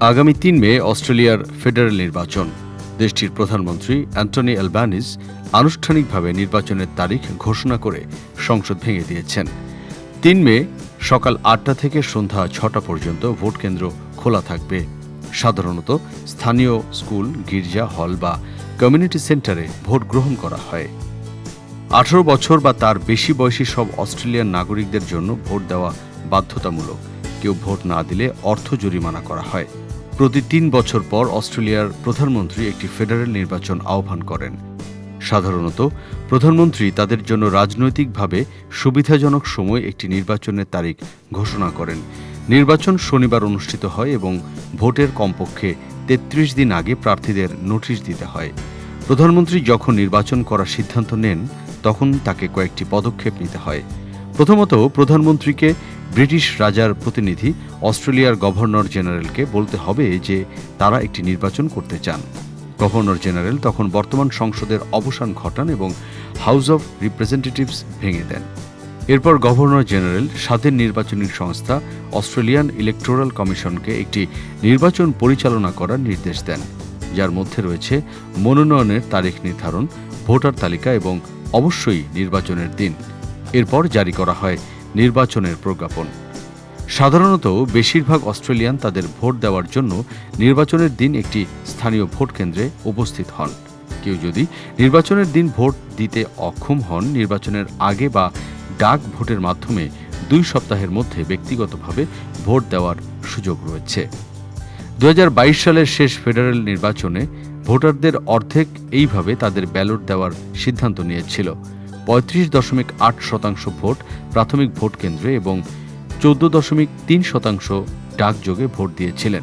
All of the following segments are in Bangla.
আগামী তিন মে অস্ট্রেলিয়ার ফেডারেল নির্বাচন। দেশটির প্রধানমন্ত্রী অ্যান্টনি অ্যালবানিজ আনুষ্ঠানিকভাবে নির্বাচনের তারিখ ঘোষণা করে সংসদ ভেঙে দিয়েছেন। তিন মে সকাল আটটা থেকে সন্ধ্যা ছটা পর্যন্ত ভোট কেন্দ্র খোলা থাকবে। সাধারণত স্থানীয় স্কুল, গির্জা, হল বা কমিউনিটি সেন্টারে ভোট গ্রহণ করা হয়। আঠারো বছর বা তার বেশি বয়সী সব অস্ট্রেলিয়ান নাগরিকদের জন্য ভোট দেওয়া বাধ্যতামূলক। কেউ ভোট না দিলে অর্থ জরিমানা করা হয়। প্রতি তিন বছর পর অস্ট্রেলিয়ার প্রধানমন্ত্রী একটি ফেডারেল নির্বাচন আহ্বান করেন। সাধারণত, প্রধানমন্ত্রী তাদের জন্য রাজনৈতিকভাবে সুবিধাজনক সময় একটি নির্বাচনের তারিখ ঘোষণা করেন। নির্বাচন শনিবার অনুষ্ঠিত হয় এবং ভোটের কমপক্ষে তেত্রিশ দিন আগে প্রার্থীদের নোটিশ দিতে হয়। প্রধানমন্ত্রী যখন নির্বাচন করার সিদ্ধান্ত নেন, তখন তাকে কয়েকটি পদক্ষেপ নিতে হয়। প্রথমত প্রধানমন্ত্রীকে ব্রিটিশ রাজার প্রতিনিধি, অস্ট্রেলিয়ার গভর্নর জেনারেলকে বলতে হবে যে তারা একটি নির্বাচন করতে চান। গভর্নর জেনারেল তখন বর্তমান সংসদের অবসান ঘটান এবং হাউস অব রিপ্রেজেন্টেটিভস ভেঙে দেন। এরপর গভর্নর জেনারেল স্বাধীন নির্বাচনী সংস্থা, অস্ট্রেলিয়ান ইলেকটোরাল কমিশনকে একটি নির্বাচন পরিচালনা করার নির্দেশ দেন, যার মধ্যে রয়েছে মনোনয়নের তারিখ নির্ধারণ, ভোটার তালিকা এবং অবশ্যই নির্বাচনের দিন। এরপর জারি করা হয় নির্বাচনের প্রজ্ঞাপন। সাধারণত বেশিরভাগ অস্ট্রেলিয়ান তাদের ভোট দেওয়ার জন্য নির্বাচনের দিন একটি স্থানীয় ভোট কেন্দ্রে উপস্থিত হন। কেউ যদি নির্বাচনের দিন ভোট দিতে অক্ষম হন, নির্বাচনের আগে বা ডাক ভোটের মাধ্যমে দুই সপ্তাহের মধ্যে ব্যক্তিগতভাবে ভোট দেওয়ার সুযোগ রয়েছে। দুহাজার বাইশ সালের শেষ ফেডারেল নির্বাচনে ভোটারদের অর্ধেক এইভাবে তাদের ব্যালট দেওয়ার সিদ্ধান্ত নিয়েছিল। পঁয়ত্রিশ দশমিক আট শতাংশ ভোট প্রাথমিক ভোট কেন্দ্রে এবং চোদ্দ দশমিক তিন শতাংশ ডাকযোগে ভোট দিয়েছিলেন।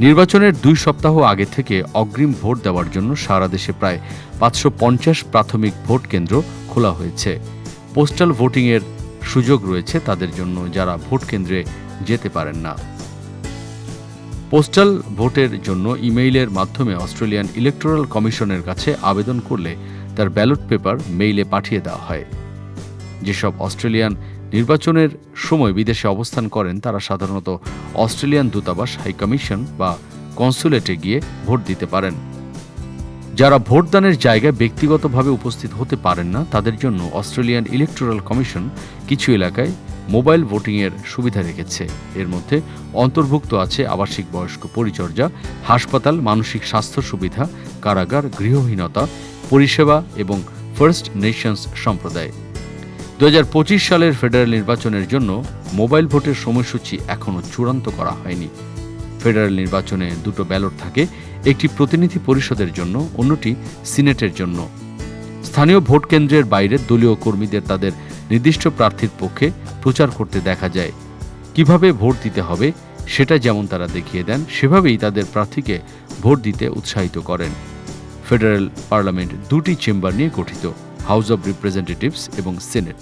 নির্বাচনের দুই সপ্তাহ আগে থেকে অগ্রিম ভোট দেওয়ার জন্য সারা দেশে প্রায় পাঁচশো পঞ্চাশ প্রাথমিক ভোট কেন্দ্র খোলা হয়েছে। পোস্টাল ভোটিংয়ের সুযোগ রয়েছে তাদের জন্য যারা ভোট কেন্দ্রে যেতে পারেন না। পোস্টাল ভোটের জন্য ইমেইলের মাধ্যমে অস্ট্রেলিয়ান ইলেকটোরাল কমিশনের কাছে আবেদন করলে তার ব্যালট পেপার মেইলে পাঠিয়ে দেওয়া হয়। যেসব অস্ট্রেলিয়ান নির্বাচনের সময় বিদেশে অবস্থান করেন, তারা সাধারণত অস্ট্রেলিয়ান দূতাবাস হাইকমিশন বা কনসুলেটে গিয়ে ভোট দিতে পারেন। যারা ভোটদানের জায়গায় ব্যক্তিগতভাবে উপস্থিত হতে পারেন না, তাদের জন্য অস্ট্রেলিয়ান ইলেকটোরাল কমিশন কিছু এলাকায় মোবাইল ভোটিংয়ের সুবিধা রেখেছে। এর মধ্যে অন্তর্ভুক্ত আছে আবাসিক বয়স্ক পরিচর্যা, হাসপাতাল, মানসিক স্বাস্থ্য সুবিধা, কারাগার, গৃহহীনতা পরিষেবা এবং ফার্স্ট নেশনস সম্প্রদায়। দু হাজার পঁচিশ সালের ফেডারেল নির্বাচনের জন্য মোবাইল ভোটের সময়সূচি এখনও চূড়ান্ত করা হয়নি। ফেডারেল নির্বাচনে দুটো ব্যালট থাকে, একটি প্রতিনিধি পরিষদের জন্য, অন্যটি সিনেটের জন্য। স্থানীয় ভোট কেন্দ্রের বাইরে দলীয় কর্মীদের তাদের নির্দিষ্ট প্রার্থীর পক্ষে প্রচার করতে দেখা যায়। কীভাবে ভোট দিতে হবে, সেটা যেমন তারা দেখিয়ে দেন, সেভাবেই তাদের প্রার্থীকে ভোট দিতে উৎসাহিত করেন। ফেডারেল পার্লামেন্ট দুটি চেম্বার নিয়ে গঠিত, হাউস অব রিপ্রেজেন্টেটিভস এবং সিনেট।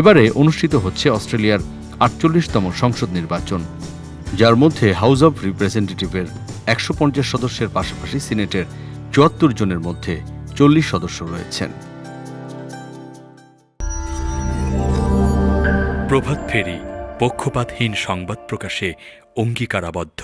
এবারে অনুষ্ঠিত হচ্ছে অস্ট্রেলিয়ার আটচল্লিশতম সংসদ নির্বাচন, যার মধ্যে হাউস অব রিপ্রেজেন্টেটিভের একশো পঞ্চাশ সদস্যের পাশাপাশি সিনেটের চুয়াত্তর জনের মধ্যে চল্লিশ সদস্য রয়েছেন। প্রভাত ফেরি, পক্ষপাতহীন সংবাদ প্রকাশে অঙ্গীকারাবদ্ধ।